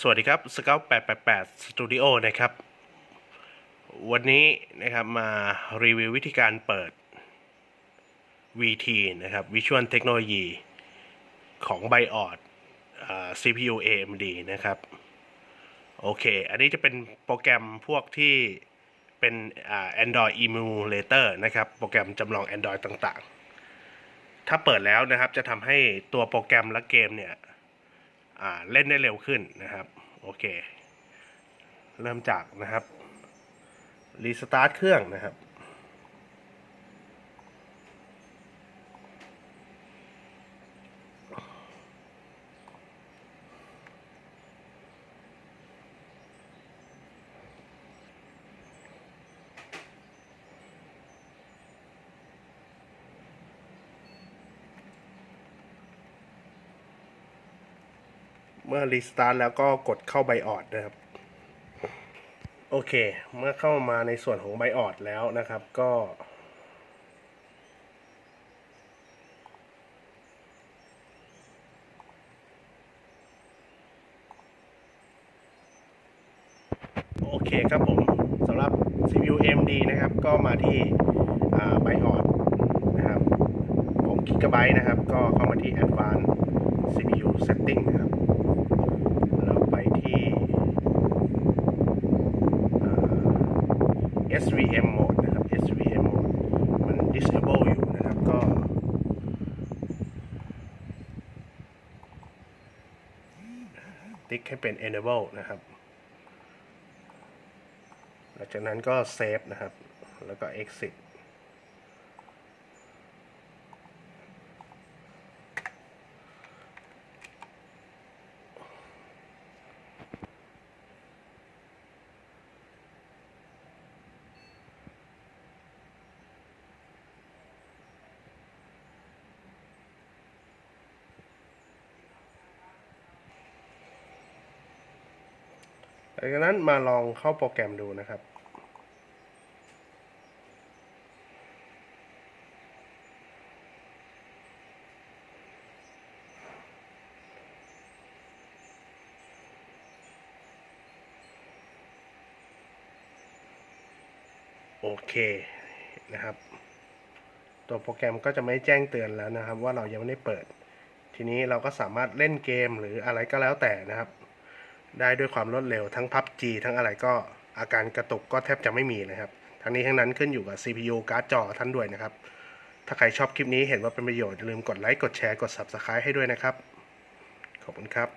สวัสดีครับสเกล888สตูดิโอนะครับ วันนี้นะครับมารีวิววิธีการเปิด VT นะครับ Visual Technology ของ BIOS อ่า CPU AMD นะครับ โอเค อันนี้จะเป็นโปรแกรมพวกที่เป็น Android Emulator นะครับ โปรแกรมจำลอง Android ต่างๆ ถ้าเปิดแล้วนะครับจะทำให้ตัวโปรแกรมและเกมเนี่ย เล่นได้เร็วขึ้นนะครับโอเค เริ่มจากนะครับรีสตาร์ทเครื่องนะครับ เมื่อรีสตาร์ทแล้วก็กดเข้าไบออดนะครับ โอเค เมื่อเข้ามาในส่วนของไบออดแล้วนะครับ ก็โอเคครับผมสำหรับ CPU AMD นะครับ ก็มาที่ไบออดนะครับของ Gigabyte นะครับ ก็เข้ามาที่ Advanced CPU Setting นะครับ เราไปที่อ่า SVM mode นะครับ SVM mode มัน disable อยู่นะครับ ก็ ติ๊กให้เป็น enable นะครับ หลังจากนั้นก็ save นะครับ แล้วก็ exit จากนั้นมาลองเข้าโปรแกรมดูนะครับ โอเคนะครับ ตัวโปรแกรมก็จะไม่แจ้งเตือนแล้วนะครับ ว่าเรายังไม่ได้เปิด ทีนี้เราก็สามารถเล่นเกมหรืออะไรก็แล้วแต่นะครับ ได้ด้วยความรวดเร็วทั้งพับ G ทั้งอะไรก็อาการกระตุกก็แทบจะไม่มีนะครับ ทั้งนี้ทั้งนั้นขึ้นอยู่กับ CPU การ์ดจอท่านด้วยนะครับ ถ้าใครชอบคลิปนี้เห็นว่าเป็นประโยชน์อย่าลืมกดไลค์กดแชร์กด Subscribe ให้ด้วยนะครับ ขอบคุณครับ